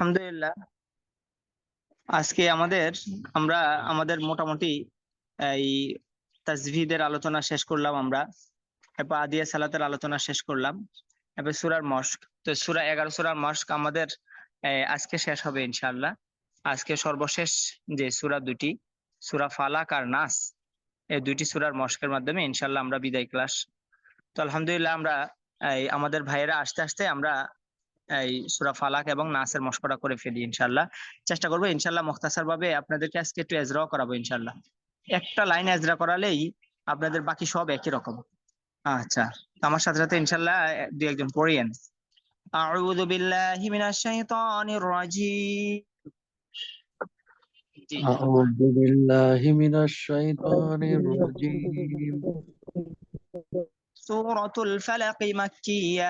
আলহামদুলিল্লাহ। আজকে আমাদের, আমরা আমাদের মোটামুটি এই তাজভিদের আলোচনা শেষ করলাম আমরা, এরপর আদিয়া সালাতের আলোচনা শেষ করলাম, এরপর সুরার মস্ক তো সুরা এগারো সুরার মস্ক আমাদের আজকে শেষ হবে ইনশাআল্লাহ। আজকে সর্বশেষ যে সুরা দুটি, সুরা ফালাক আর নাস, এই দুইটি সুরার মস্কের মাধ্যমে ইনশাল্লাহ আমরা বিদায় ক্লাস। তো আলহামদুলিল্লাহ আমরা আমাদের ভাইয়েরা আস্তে আস্তে আমরা এই সুরা ফালাক এবং নাসের মস্করা করে ফেলি ইনশাল্লাহ চেষ্টা করবো ইনশাল্লাহ মুখতাসার ভাবে আপনাদেরকে আজকে একটু এজরাও করাবো ইনশাল্লাহ একটা লাইন এজরা করালেই আপনাদের বাকি সব একই রকম আচ্ছা তো আমার সাথে সাথে ইনশাল্লাহ দুই একজন পড়িয়েন আউযু বিল্লাহি মিনাশ শাইতানির রাজিম জি أعوذ بالله من الشيطان الرجيم সূরাতুল ফালাক মাক্কিয়াহ سورة سورة الفلق الفلق مكية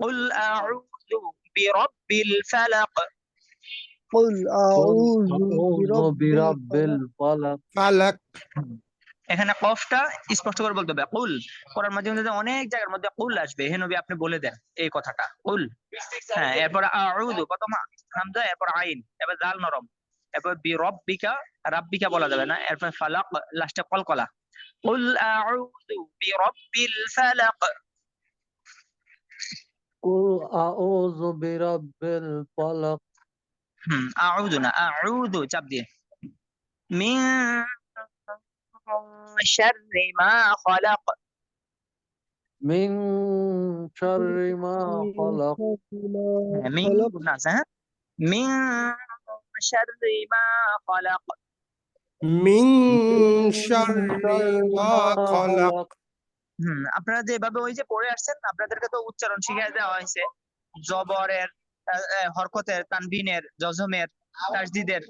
قل أعوذ برب الفلق قل قل أعوذ أعوذ برب برب الفلق فلق এখানে কফটা স্পষ্ট করে বলতে হবে কুল কোরআন মাঝে মধ্যে অনেক জায়গার মধ্যে কুল আসবে হে নবী আপনি বলে দেন এই কথাটা কুল হ্যাঁ এরপর আউযু প্রথম হামজা এরপর আইন এরপর জাল নরম এরপর বি রব্বিকা রাব্বিকা বলা যাবে না এরপর ফালাক লাস্টে কলকলা কুল আউযু বিরাব্বিল ফালাক قل أعوذ برب الفلق hmm, أعوذ أعوذ جبدي من شر ما خلق. من شر ما خلق. من من شر ما خلق. من شر ما خلق. হুম আপনারা যেভাবে ওই যে পড়ে আসছেন আপনাদেরকে তো উচ্চারণ শিখিয়ে দেওয়া হয়েছে জবরের আহ, আহ, হরকতের তানবিনের জজমের তাসদিদের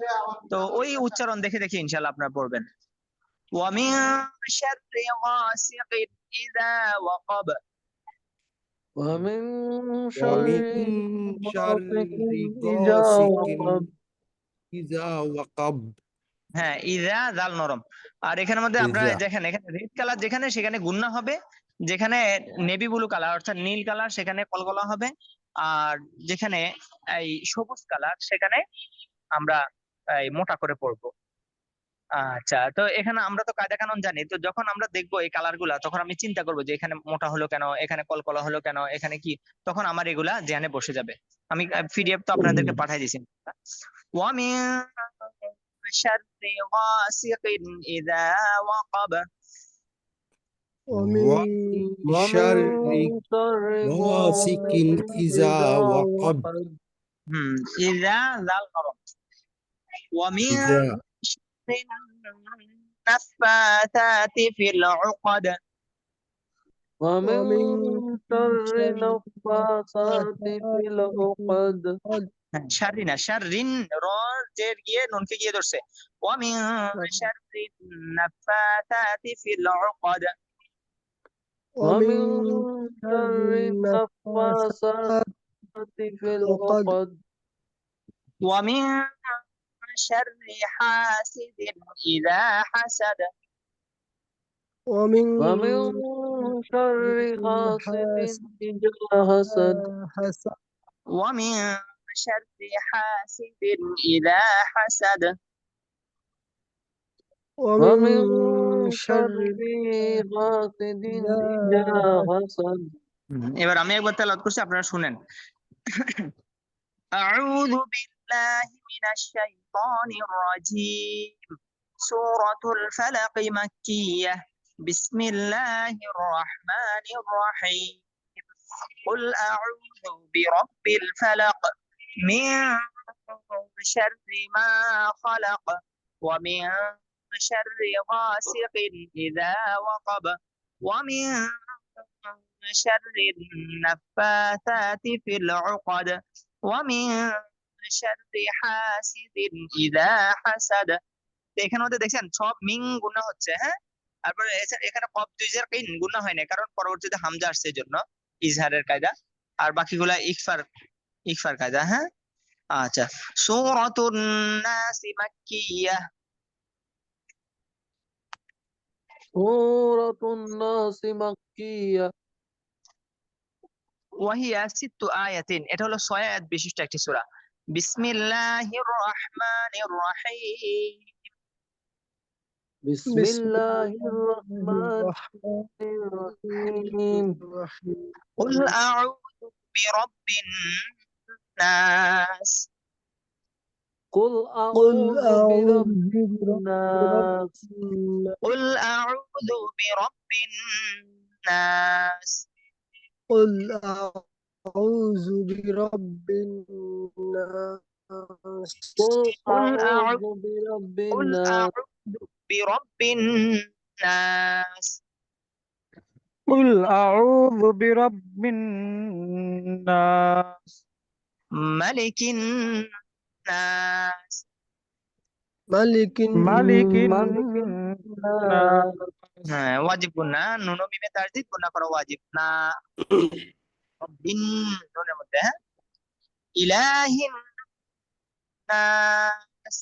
তো ওই উচ্চারণ দেখে দেখে ইনশাআল্লাহ আপনারা পড়বেন ومن شر غاسق إذا وقب ومن شر ومن شر غاسق إذا غاسق وقب إذا وقب হ্যাঁ ইদা জাল নরম। আর এখানের মধ্যে আপনারা দেখেন এখানে রেড কালার যেখানে সেখানে গুন্না হবে। যেখানে নেভি ব্লু কালার অর্থাৎ নীল কালার সেখানে কলকলা হবে। আর যেখানে এই সবুজ কালার সেখানে আমরা এই মোটা করে পড়ব আচ্ছা তো এখানে আমরা তো কায়দা কানুন জানি। তো যখন আমরা দেখব এই কালারগুলা তখন আমি চিন্তা করব যে এখানে মোটা হলো কেন এখানে কলকলা হলো কেন এখানে কি? তখন আমার এগুলা জ্ঞানে বসে যাবে। আমি পিডিএফ তো আপনাদেরকে পাঠাই দিয়েছি شر غاسق إذا وقب. ومن شر غاسق إذا وقب. إذا ذا الغرب ومن شر النفاثات في العقد. ومن شر النفاثات في العقد. শাররি না শাররিন র জের গিয়ে নুনকে গিয়ে ধরছে ومن شر النفاثات في العقد ومن ومن شر النفاثات في العقد ومن شر حاسد إذا حسد ومن ومن شر حاسد إذا حسد حسد ومن شر حاسد إذا حسد ومن ومن شر شر حاسد إذا حسد হুম, এবার আমি একবার তেলাওয়াত করছি আপনারা শুনেন أعوذ بالله من الشيطان الرجيم سورة الفلق مكية بسم الله الرحمن الرحيم قل أعوذ برب الفلق من شر ما خلق ومن شر غاسق إذا وقب ومن شر النفاثات في العقد ومن শাররি হাসিদিন ইযা হাসাদ তো এখানে মধ্যে দেখছেন সব মিং গুণা হচ্ছে হ্যাঁ তারপরে এছা- এখানে কব দুইজার কিন গুণা হয় না কারণ পরবর্তীতে হামজা আসছে এই জন্য ইজহারের কায়দা আর বাকিগুলা ইকফার ikfar kata ha? Acha suratun nasi makkiyah. Suratun nasi makkiyah. Wahia sittu ayatin. Eta holo 6 ayat bishishto ekti sura bismillahirrahmanirrahim. Bismillahirrahmanirrahim. Qul a'udzu birabbin الرحيم قل أعوذ برب الناس قل قل أعوذ أعوذ برب برب الناس الناس قل أعوذ برب الناس قل أعوذ برب الناس قل قل أعوذ أعوذ برب قل الناس أعوذ برب الناس قل أعوذ برب الناس ملك الناس ملك ملك الناس الناس হ্যাঁ ওয়াজিব গুন্না নুনো মিমে তাজদিদ গুন্না করা ওয়াজিব না বিন নুনের মধ্যে হ্যাঁ ইলাহিন নাস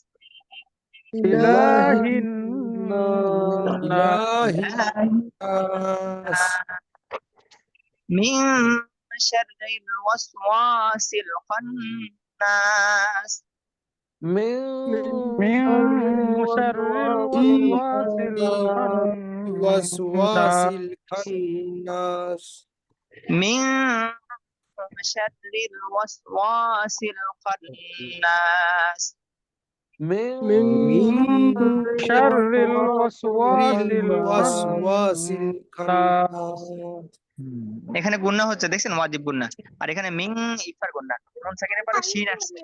إله الناس الناس إله الناس من شر الوسواس الخناس من من شر الوسواس وسواس الخناس من شر الوسواس الخناس من من شر الوسواس الخناس এখানে গুন্না হচ্ছে দেখছেন? ওয়াজিব গুন্না। আর এখানে মিং ইফার গুন্না। নুন সেকেন্ডে পরে শিন আসছে।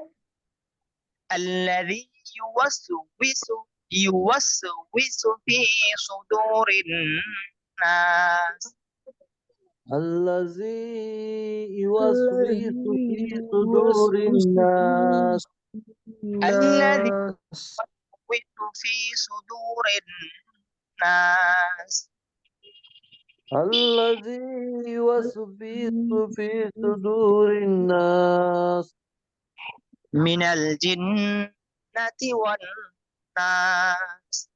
আল্লাযী ইউওয়াসউইসু ইউওয়াসউইসু ফি সুদুরিন নাস। আল্লাযী ইউওয়াসউইসু ফি সুদুরিন নাস। আল্লাযী ইউওয়াসউইসু ফি সুদুরিন নাস। الذي يوسوس في صدور الناس من الجنة والناس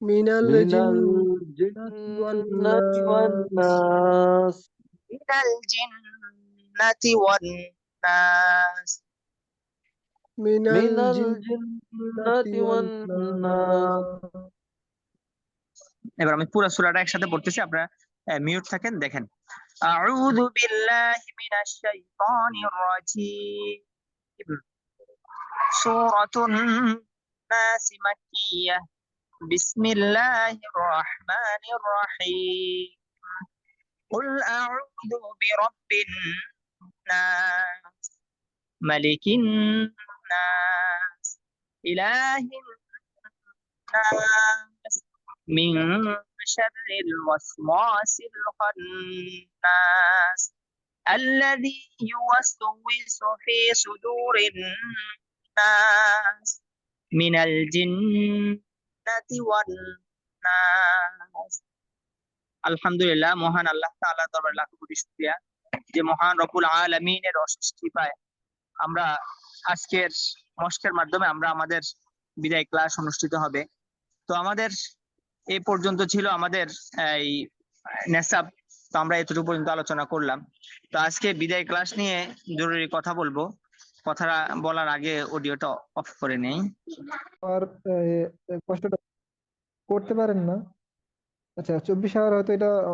من من الجن الجنة والناس من الجنة والناس من من الجنة الجنة والناس এবার আমি পুরো সূরাটা একসাথে পড়তেছি আপনারা মিউট থাকেন দেখেন আউযু বিল্লাহি মিনাশ শাইতানির রাজিম সূরাতুন নাস মাক্কিয়াহ বিসমিল্লাহির রহমানির রহিম قل أعوذ برب الناس ملك الناس إله الناس من شر الوسواس الخناس الذي يوسوس في صدور الناس من الجنة والناس আলহামদুলিল্লাহ মহান আল্লাহ তাআলা দরবারে লাখ কোটি শুকরিয়া যে মহান রব্বুল আলামিনের অশেষ কৃপায় আমরা আজকের মস্কের মাধ্যমে আমরা আমাদের বিদায় ক্লাস অনুষ্ঠিত হবে তো আমাদের এই পর্যন্ত ছিল আমাদের এই নেশাব। তো আমরা এতটুকু পর্যন্ত আলোচনা করলাম। তো আজকে বিদায় ক্লাস নিয়ে জরুরি কথা বলব। কথাটা বলার আগে অডিওটা অফ করে নেই। আর এ, এ, কষ্টটা করতে পারেন না। আচ্ছা চব্বিশ আওয়ার হয়তো এটা